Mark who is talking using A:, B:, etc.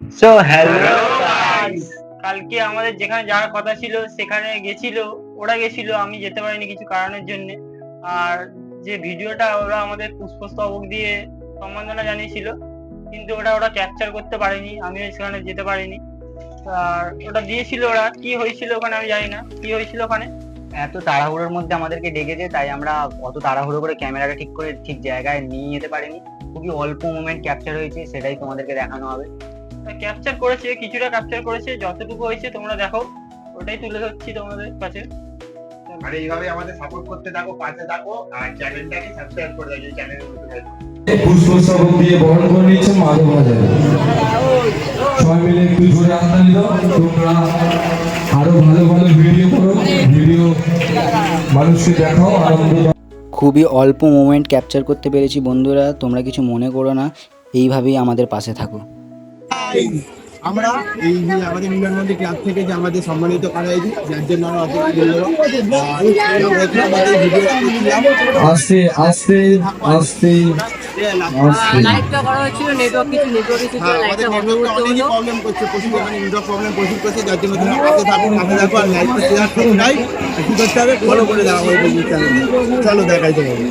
A: So hello
B: কালকে আমাদের যেখানে যাওয়ার কথা ছিল সেখানে গেছিল ওরা গেছিল আমি যেতে পারিনি কিছু কারণের জন্য। আর যে ভিডিওটা ওরা আমাদের পুষ্পস্তবক দিয়ে সম্বর্ধনা জানিয়েছিল কিন্তু ওটা ওরা ক্যাপচার করতে পারেনি আমিও সেখানে যেতে পারিনি। আর ওটা দিয়েছিল ওরা কি হয়েছিল ওখানে আমি জানি না কি হয়েছিল ওখানে?
A: এত তাড়াহুড়োর মধ্যে আমাদেরকে ডেকেছে তাই আমরা অত তাড়াহুড়ো করে ক্যামেরাটা ঠিক করে ঠিক জায়গায় নিয়ে যেতে পারিনি। খুবই অল্প মোমেন্ট ক্যাপচার হয়েছে সেটাই তোমাদেরকে দেখানো হবে।
B: ক্যাপচার করেছে কিছুটা ক্যাপচার করেছে যতটুকু হয়েছে তোমরা দেখো। ওটাই তুলে ধরছি তোমাদের কাছে।
C: আর এইভাবে আমাদের সাপোর্ট করতে থাকো পাশে থাকো আর চ্যানেলটাকে সাবস্ক্রাইব করে দাও চ্যানেলের নতুন
D: পুষ্পস্তবক দিয়ে বরণ করে নিচ্ছে মাধব বাজারে সবাই মিলে একটু জোরে হাততালি দাও তোমরা আরও ভালো ভালো ভিডিও করো ভিডিও মানুষকে দেখাও আনন্দ
E: খুবই অল্প মোমেন্ট ক্যাপচার করতে পেরেছি বন্ধুরা তোমরা কিছু মনে করো না এইভাবেই আমাদের পাশে থাকো।
F: আমরা এই যে আমাদের মিলন মন্দির ক্লাব থেকে যে আমাদের সম্মানিত করা হয়েছে যার জন্য আমরা।
D: আস্তে আস্তে আস্তে
F: প্রবলেম করছে প্রচুর মানে নেটওয়ার্ক প্রবলেম প্রচুর করছে যার জন্য তোমরা পাশে থাকুন পাশে থাকো আর লাইভটা শেয়ার সাবস্ক্রাইব কি করতে হবে ফলো করে দেওয়া হবে চলো দেখাই তোমাকে